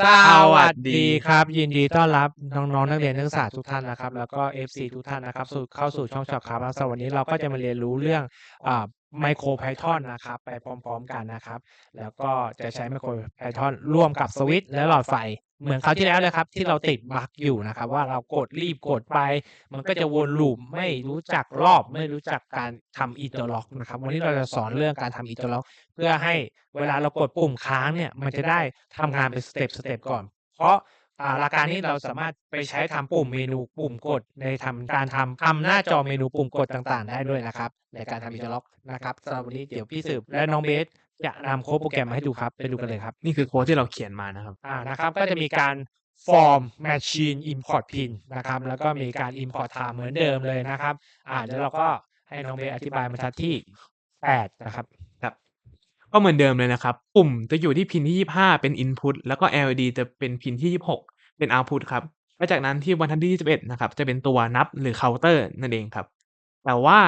สวัสดีครับ ยินดีต้อนรับน้องๆนักเรียนนักศึกษาทุกท่านนะครับ แล้วก็ FC ทุกท่านนะครับสู่เข้าสู่ช่องช็อปครับแล้วสวันนี้เราก็จะมาเรียนรู้เรื่องอ่า ไมโครไพทอนนะครับ ไปพร้อมๆกันนะครับ แล้วก็จะใช้ไมโครไพทอนร่วมกับสวิตช์และหลอดไฟ เหมือนคราวที่แล้วเลยครับ ที่เราติดบั๊กอยู่นะครับ ว่าเรากดรีบกดไป มันก็จะวนลูปไม่รู้จักรอบไม่รู้จักการทำอินเตอร์ล็อกนะครับ วันนี้เราจะสอนเรื่องการทำอินเตอร์ล็อก เพื่อให้เวลาเรากดปุ่มค้างเนี่ยมันจะได้ทำงานเป็นสเต็ปสเต็ปก่อน เพราะ หลักการนี้เราสามารถไปใช้ทำปุ่มเมนูปุ่มกดในทำการทำทำหน้าจอเมนูปุ่มกดต่างๆ ได้ด้วยนะครับ ในการทำอินเตอร์ล็อกนะครับสำหรับวันนี้เดี๋ยวพี่สืบและน้องเบสจะนำโค้ดโปรแกรมมาให้ดูครับไปดูกันเลยครับ นี่คือโค้ดที่เราเขียนมานะครับอ่านะครับ ก็จะมีการ form machine import pin นะครับ แล้วก็มีการ import time เหมือนเดิมเลยนะครับ อ่าเดี๋ยวเราก็ให้น้องเบสอธิบายบรรทัดที่ 8 นะครับ ก็เหมือนเดิมเลยนะครับ ปุ่มจะอยู่ที่พินที่ 25 เป็น Input แล้วก็ LED จะเป็นพินที่ 26 เป็น Output ครับและจากนั้นที่บันทัดที่21นะครับ จะเป็นตัวนับหรือ Counter นั่นเองครับ แต่ว่า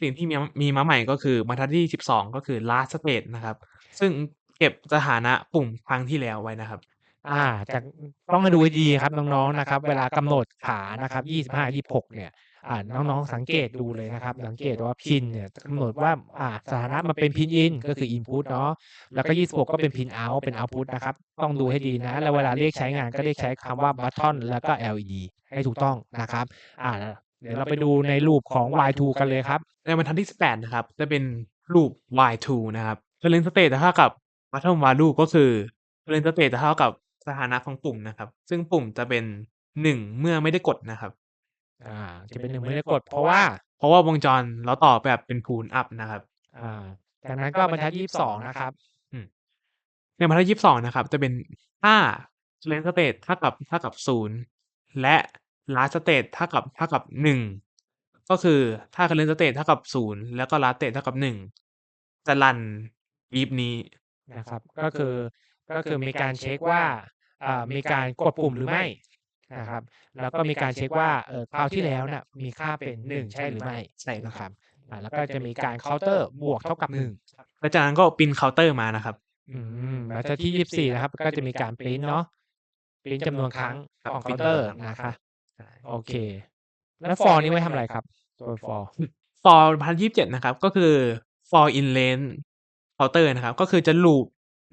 สิ่งที่มีมีมาใหม่ก็คือบรรทัดที่ 12 ก็คือ Last State นะครับ ซึ่งเก็บสถานะปุ่มครั้งที่แล้วไว้นะครับ อ่าจากต้องดูให้ดีครับน้องๆนะครับ เวลากำหนดขานะครับ25 26เนี่ยอ่าน้องๆสังเกตดูเลยนะครับ สังเกตว่าพินเนี่ยกำหนดว่าอ่าสถานะมันเป็นพินอินก็คือ input เนาะแล้วก็26ก็เป็นพิน out เป็น output นะครับ ต้องดูให้ดีนะ แล้วเวลาเรียกใช้งานก็เรียกใช้คำว่า button แล้วก็ LED ให้ถูกต้องนะครับอ่าเดี๋ยวเราไปดูในรูปของ Y2 กันเลยครับ ในบรรทัดที่ 18 นะครับ จะเป็นรูป Y2 นะครับ current state จะเท่ากับ bottom value ก็คือ current state จะเท่ากับ สถานะของปุ่มนะครับ ซึ่งปุ่มจะเป็น1เมื่อไม่ได้กดนะครับ อ่า จะเป็นหนึ่งไม่ได้กด เพราะว่าเพราะว่าวงจรเราต่อแบบเป็น pull up นะครับ อ่าจากนั้นก็บรรทัด22นะครับในบรรทัดที่22นะครับ จะเป็นถ้า current state เท่ากับเท่ากับ0และ last state เท่ากับเท่ากับ1ก็คือถ้า current state เท่ากับ0แล้วก็ last state เท่ากับ1จะรัน if นี้นะครับ ก็คือ ก็คือมีการเช็คว่าอ่ามีการกดปุ่มหรือไม่นะครับ แล้วก็มีการเช็คว่าเออคราวที่แล้วน่ะมีค่าเป็น 1 ใช่หรือไม่ใช่ครับนะครับอ่าแล้วก็จะมีการเคาน์เตอร์บวกเท่ากับ1แล้วจากนั้นก็ปริน counter มานะครับ อืมแล้วจะที่ 24 นะครับ ก็จะมีการปริ้นเนาะปริ้นจำนวนครั้งครับของปริ้เคานน์เตอร์จำนวนครั้งนะคะใช่โอเค แล้ว for นี้ไว้ทำอะไรครับตัว for for บรรทัดที่27นะครับ ก็คือ for in range counter นะครับ ก็คือจะลูป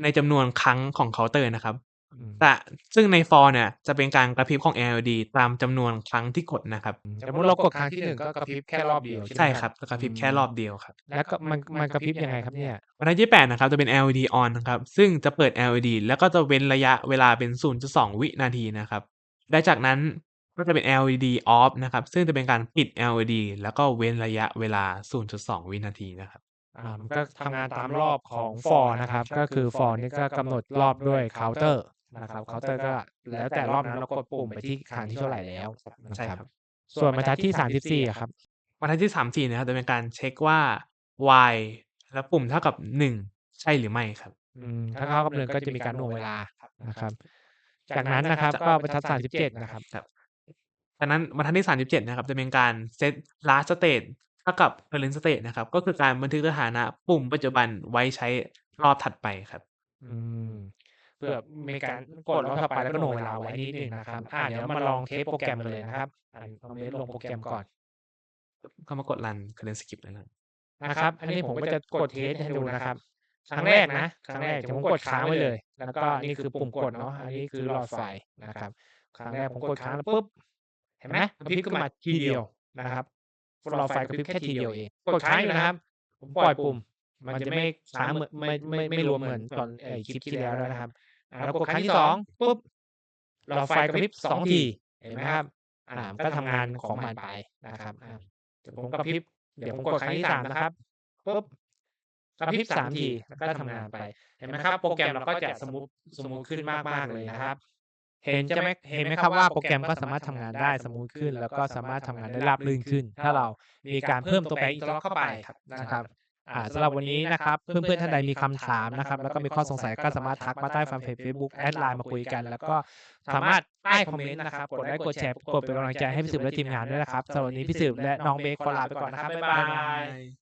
ในจำนวนครั้งของ counter นะครับอืมแต่ซึ่งใน for เนี่ยจะเป็นการกระพริบของ LED ตามจำนวนครั้งที่กดนะครับสมมติเรากดครั้งที่หนึ่งก็กระพริบแค่รอบเดียวใช่ไหมใช่ครับจะกระพริบแค่รอบเดียวครับแล้วก็มันมันกระพริบยังไงครับเนี่ยบรรทัดที่8นะครับจะเป็น LED on นะครับซึ่งจะเปิด LED แล้วก็จะเว้นระยะเวลาเป็น 0.2 วินาทีนะครับและจากนั้นก็จะเป็น LED off นะครับซึ่งจะเป็นการปิด LED แล้วก็เว้นระยะเวลา 0.2 วินาทีนะครับอ่า มันก็ทำงานตามรอบของ for นะครับ ก็คือ for นี่ก็กำหนดรอบด้วย counter นะครับ counter ก็แล้วแต่รอบนั้นเรากดปุ่มไปที่ครั้งที่เท่าไหร่แล้วนะใช่คครัรับบส่วนบรรทัดที่34อะครับบรรทัดที่34นะครับจะเป็นการเช็คว่า y และปุ่มเท่ากับ1ใช่หรือไม่ครับอืมถ้าเข้ากับหนึ่งก็จะมีการหน่วงเวลานะครับ จากนั้นนะครับก็บรรทัด37นะครับครับจากนั้นบรรทัดที่37นะครับ จะเป็นการเซต last state เท่ากับ current state นะครับ ก็คือการบันทึกสถานะปุ่มปัจจุบันไว้ใช้รอบถัดไปครับ อืมเพื่อมีการกดรอบถัดไปแล้วก็หน่วงเวลาไว้นิดหนึ่งนะครับ อ่าเดี๋ยวมาลองเทสโปรแกรมกันเลยนะครับอ่าลองเทสลงโปรแกรมก่อน เข้ามากด run current skip เลยนะครับนะครับ อันนี้ผมก็จะกดเทสให้ดูนะครับครั้งแรกนะครั้งแรกเดี๋ยวผมกดค้างไว้เลย แล้วก็นี่คือปุ่มกดเนาะอันนี้คือหลอดไฟนะครับ ครั้งแรกผมกดค้างแล้วปุ๊บเห็นไหมกระพริบขึ้นมาทีเดียวนะครับ หลอไฟกระพริบแค่ทีเดียวเองกดค้างอยู่นะครับ ผมปล่อยปุ่ม มันจะไม่ค้างเหมือนไม่ไม่ไม่รวมเหมือนตอนไอคลิปที่แล้วนะครับแล้วกดครั้งที่สองปุ๊บหลอไฟกระพริบสองทีเห็นไหมครับ อ่ามันก็ทำงานของมันไปนะครับอ่าเดี๋ยวผมกระพริบเดี๋ยวผมกดครั้งที่สามนะครับปุ๊บกระพริบสามทีแล้วก็ทำงานไปเห็นไหมครับ โปรแกรมเราก็จะสมูทสมูทขึ้นมากมากๆเลยนะครับ เห็นจะไหมเห็นไหมครับว่าโปรแกรมก็สามารถทำงานได้สมูทขึ้น แล้วก็สามารถทำงานได้ราบรื่นขึ้น ถ้าเรามีการเพิ่มตัวแปรอินเตอร์ล็อกเข้าไปนะครับอ่าสำหรับวันนี้นะครับเพื่อนๆท่านใดมีคำถามนะครับ แล้วก็มีข้อสงสัยก็สามารถทักมาใต้แฟนเพจ Facebook แอดไลน์มาคุยกัน แล้วก็สามารถใต้คอมเมนต์นะครับกดไลค์กดแชร์กดเป็นกำลังใจให้พี่สืบและทีมงานด้วยนะครับสำหรับวันนี้พี่สืบและน้องเบคขอลาไปก่อนนะครับบ๊ายบาย